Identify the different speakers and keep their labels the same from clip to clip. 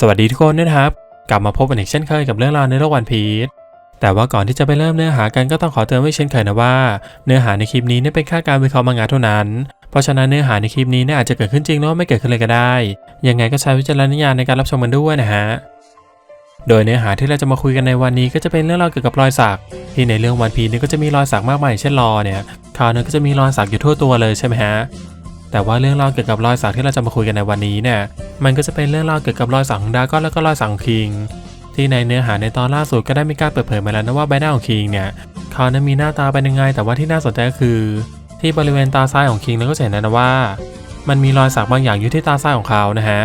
Speaker 1: สวัสดีทุกคนนะครับ กลับมาพบกันอีกเช่นเคยกับเรื่องราวในโลกวันพีชแต่ว่าก่อนที่จะไปเริ่มเนื้อหากันก็ต้องขอเตือนไว้เช่นเคยนะว่า เนื้อหาในคลิปนี้เนี่ยเป็นแค่การวิเคราะห์มังงะเท่านั้น เพราะฉะนั้นเนื้อหาในคลิปนี้เนี่ยอาจจะเกิดขึ้นจริงหรือว่าไม่เกิดขึ้นเลยก็ได้ ยังไงก็ใช้วิจารณญาณในการรับชมกันด้วยนะฮะโดยเนื้อหาที่เราจะมาคุยกันในวันนี้ก็จะเป็นเรื่องราวเกี่ยวกับรอยสักที่ในเรื่องวันพีชเนี่ยก็จะมีรอยสักมากมายเช่นรอเนี่ยคราวนั้นก็จะมีรอยสักอยู่ทั่วตัวเลยใช่ไหมฮะ แต่ว่าเรื่องราวเกี่ยวกับรอยสักที่เราจะมาคุยกันในวันนี้เนี่ย มันก็จะเป็นเรื่องราวเกี่ยวกับรอยสักของดาก้อนแล้วก็รอยสักของคิง ที่ในเนื้อหาในตอนล่าสุดก็ได้มีการเปิดเผยมาแล้วนะว่าใบหน้าของคิงเนี่ยเขานั้นมีหน้าตาเป็นยังไง แต่ว่าที่น่าสนใจก็คือ ที่บริเวณตาซ้ายของคิงนั้นก็เห็นนะว่า มันมีรอยสักบางอย่างอยู่ที่ตาซ้ายของเขานะฮะ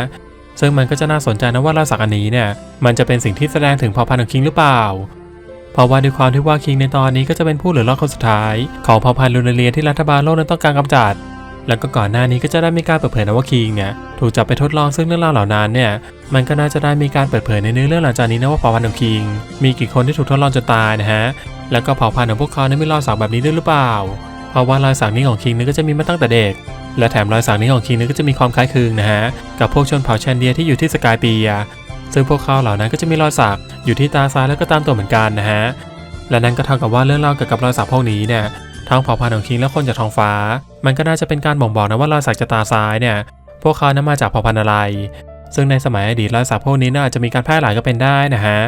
Speaker 1: ซึ่งมันก็จะน่าสนใจนะว่ารอยสักอันนี้เนี่ย มันจะเป็นสิ่งที่แสดงถึงเผ่าพันธุ์ของคิงหรือเปล่าเพราะว่าด้วยความที่ว่าคิงในตอนนี้ก็จะเป็นผู้เหลือรอดคนสุดท้าย ของเผ่าพันธุ์ลูนาเรียที่รัฐบาลโลกนั้นต้องการกำจัด แล้วก็ก่อนหน้านี้ก็จะได้มีการเปิดเผยนะว่าคิงเนี่ยถูกจับไปทดลองซึ่งเรื่องราวเหล่านั้นเนี่ยมันก็น่าจะได้มีการเปิดเผยในเนื้อเรื่องหลังจากนี้นะว่าเผ่าพันธุ์ของคิง มีกี่คนที่ถูกทดลองจนตายนะฮะแล้วก็เผ่าพันธุ์ของพวกเขาเนั้นมีรอยสักแบบนี้ด้วยหรือเปล่าเพราะว่ารอยสักนี้ของคิงนี่ก็จะมีมาตั้งแต่เด็ก และแถมรอยสักนี้ของคิงนี่ก็จะมีความคล้ายคลึงนะฮะกับพวกชนเผ่าแชนเดียที่อยู่ที่สกายเปียซึ่งพวกเขาเหล่านั้นก็จะมีรอยสักอยู่ที่ตาซ้ายแล้วก็ตามตัวเหมือนกันนะฮะและนั่นก็เท่ากับว่าเรื่องราวเกี่ยวกับรอยสักพวกนี้เนี่ย ทั้งเผ่าพันธุ์ของคิงและคนจากท้องฟ้า มันก็น่าจะเป็นการบ่งบอกนะว่ารอยสักจากตาซ้ายเนี่ย พวกเขานั้นมาจากเผ่าพันธุ์อะไร ซึ่งในสมัยอดีตรอยสักพวกนี้น่าจะมีการแพร่หลายก็เป็นได้นะฮะ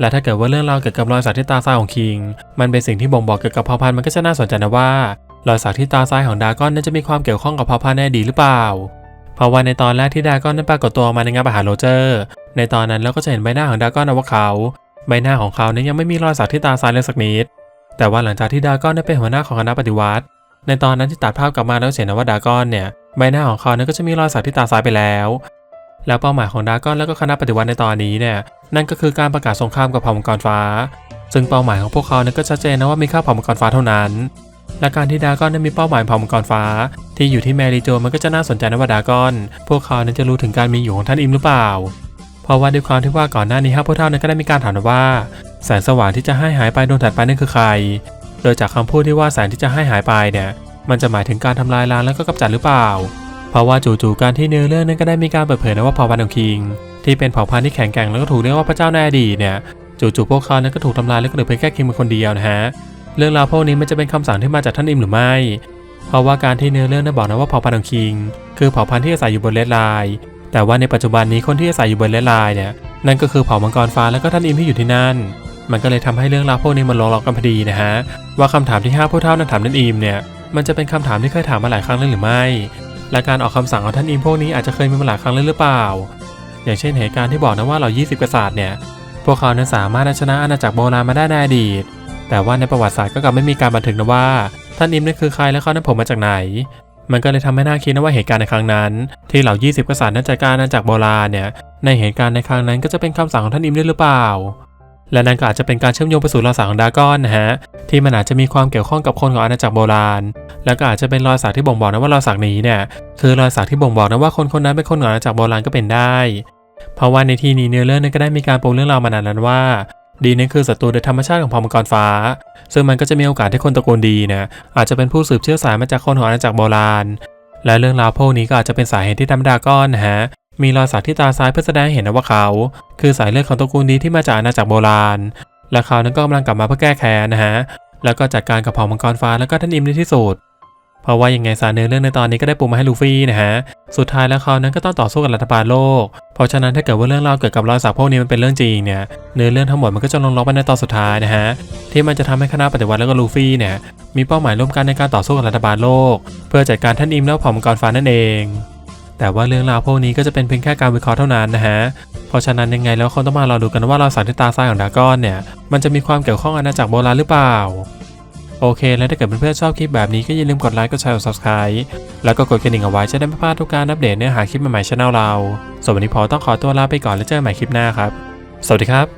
Speaker 1: และถ้าเกิดว่าเรื่องราวเกี่ยวกับรอยสักที่ตาซ้ายของคิง มันเป็นสิ่งที่บ่งบอกเกี่ยวกับเผ่าพันธุ์มันก็จะน่าสนใจนะว่ารอยสักที่ตาซ้ายของดากอนนั้นจะมีความเกี่ยวข้องกับเผ่าพันธุ์ในอดีตหรือเปล่า เพราะว่าในตอนแรกที่ดากอนนั้นปรากฏตัวมาในงานประหารโรเจอร์ ในตอนนั้นเราก็จะเห็นใบหน้าของดากอนนะว่าเขา ใบหน้าของเขานั้นยังไม่มีรอยสักที่ตาซ้ายเลยสักนิด แต่ว่าหลังจากที่ดากอนได้เป็นหัวหน้าของคณะปฏิวัติ ในตอนนั้นที่ตัดภาพกลับมาแล้วเห็นนว่าดากอนเนี่ยใบหน้าของเขานั้นก็จะมีรอยสักที่ตาซ้ายไปแล้ว แล้วเป้าหมายของดากอนแล้วก็คณะปฏิวัติในตอนนี้เนี่ยนั่นก็คือการประกาศสงครามกับเผ่ามังกรฟ้า ซึ่งเป้าหมายของพวกเขาเนั้นก็ชัดเจนนะว่ามีค่าเผ่ามังกรฟ้าเท่านั้นและการที่ดากอนนั้มีเป้าหมายเผ่ามังกรฟ้า ที่อยู่ที่แมรี่โจมันก็จะน่าสนใจนะว่าดากอน พวกเขานั้นจะรู้ถึงการมีอยู่ของท่านอิมหรือเปล่า เพราะว่าด้วยความที่ว่าก่อนหน้านี้ห้าพวกเท่านั้นก็ได้มีการถามว่า แสงสว่างที่จะให้หายไปดวงถัดไปนั่นคือใคร โดยจากคำพูดที่ว่าแสงที่จะให้หายไปเนี่ย มันจะหมายถึงการทำลายล้างแล้วก็กำจัดหรือเปล่า เพราะว่าจู่ๆการที่เนื้อเรื่องนั้นก็ได้มีการเปิดเผยนะว่าเผ่าพันธุ์ของคิง ที่เป็นเผ่าพันธุ์ที่แข็งแกร่งแล้วก็ถูกเรียกว่าพระเจ้าในอดีตเนี่ย จู่ๆพวกเขานั้นก็ถูกทำลายแล้วก็เหลือเพียงแค่คิงเป็นคนเดียวนะฮะ เรื่องราวพวกนี้มันจะเป็นคำสั่งที่มาจากท่านอิมหรือไม่ เพราะว่าการที่เนื้อเรื่องได้บอกนะว่าเผ่าพันธุ์ของคิง คือเผ่าพันธุ์ที่อาศัยอยู่บนเลดไลน์แต่ว่าในปัจจุบันนี้คนที่อาศัยอยู่บนเลดไลน์เนี่ยนั่นก็คือเผ่ามังกรฟ้าแล้วก็ท่านอิมที่อยู่ที่นั่น มันก็เลยทำให้เรื่องราวพวกนี้มันลงล็อกกันพอดีนะฮะ ว่าคำถามที่ห้าผู้เท่านั้นถามท่นอิมเนี่ยมันจะเป็นคำถามที่เคยถามมาหลายครั้งแล้วหรือไม่ และการออกคำสั่งของท่านอิมพวกนี้อาจจะเคยมีมาหลายครั้งแล้วหรือเปล่า อย่างเช่นเหตุการณ์ที่บอกนะว่าเรา20 กษัตริย์เนี่ย พวกเขานั้นสามารถชนะอาณาจักรโบราณมาได้ในอดีต แต่ว่าในประวัติศาสตร์ก็กลับไม่มีการบันทึกนะว่า ท่านอิมนั่นคือใครและเขานั้นผมมาจากไหน มันก็เลยทำให้น่าคิดนะว่าเหตุการณ์ในครั้งนั้น ที่เหล่า 20 กษัตริย์นั้นจัดการอาณาจักรโบราณเนี่ย ในเหตุการณ์ในครั้งนั้นก็จะเป็นคำสั่งของท่านอิมด้วยหรือเปล่า และนั่นก็อาจจะเป็นการเชื่อมโยงไปสู่รอยสักของดากอนนะฮะที่มันอาจจะมีความเกี่ยวข้องกับคนของอาณาจักรโบราณ แล้วก็อาจจะเป็นรอยสักที่บ่งบอกนะว่ารอยสักนี้เนี่ยคือรอยสักที่บ่งบอกนะว่าคนคนนั้นเป็นคนของอาณาจักรโบราณก็เป็นได้ เพราะว่าในที่นี้เนื้อเรื่องนั้นก็ได้มีการปูเรื่องราวมานานแล้วว่าดีนั้นคือศัตรูโดยธรรมชาติของเผ่ามังกรฟ้า ซึ่งมันก็จะมีโอกาสที่คนตระกูลดีเนี่ยอาจจะเป็นผู้สืบเชื้อสายมาจากคนของอาณาจักรโบราณ และเรื่องราวพวกนี้ก็อาจจะเป็นสาเหตุที่ทำดาก้อนนะฮะ มีรอยสักที่ตาซ้ายเพื่อแสดงให้เห็นนะว่าเขา คือสายเลือดของตระกูลดีที่มาจากอาณาจักรโบราณ และเขานั้นก็กำลังกลับมาเพื่อแก้แค้นนะฮะ แล้วก็จัดการกับเผ่ามังกรฟ้าแล้วก็ท่านอิมในที่สุด เพราะว่ายังไงสารเนื้อเรื่องในตอนนี้ก็ได้ปูมาให้ลูฟี่นะฮะ สุดท้ายแล้วเขานั้นก็ต้องต่อสู้กับรัฐบาลโลก เพราะฉะนั้นถ้าเกิดว่าเรื่องราวเกี่ยวกับรอยสักพวกนี้มันเป็นเรื่องจริงเนี่ย เนื้อเรื่องทั้งหมดมันก็จะลงล็อกไปในตอนสุดท้ายนะฮะ ที่มันจะทำให้คณะปฏิวัติแล้วก็ลูฟี่เนี่ย มีเป้าหมายร่วมกันในการต่อสู้กับรัฐบาลโลก เพื่อจัดการท่านอิมแล้วเผ่ามังกรฟ้านั่นเอง แต่ว่าเรื่องราวพวกนี้ก็จะเป็นเพียงแค่การวิเคราะห์เท่านั้นนะฮะ เพราะฉะนั้นยังไงแล้วคงต้องมารอดูกันว่าเรอยสักที่ตาซ้ายของดากอนเนี่ย มันจะมีความเกี่ยวข้องอาณาจักรโบราณหรือเปล่า โอเค แล้วถ้าเกิดเพื่อนๆชอบคลิปแบบนี้ก็อย่าลืมกดไลค์ กดแชร์ กด subscribe แล้วก็กดกระดิ่งเอาไว้จะได้ไม่พลาดทุกการอัปเดตเนื้อหาคลิปใหม่ๆช่องเรา ส่วนวันนี้พอต้องขอตัวลาไปก่อนแล้วเจอกันใหม่คลิปหน้าครับ สวัสดีครับ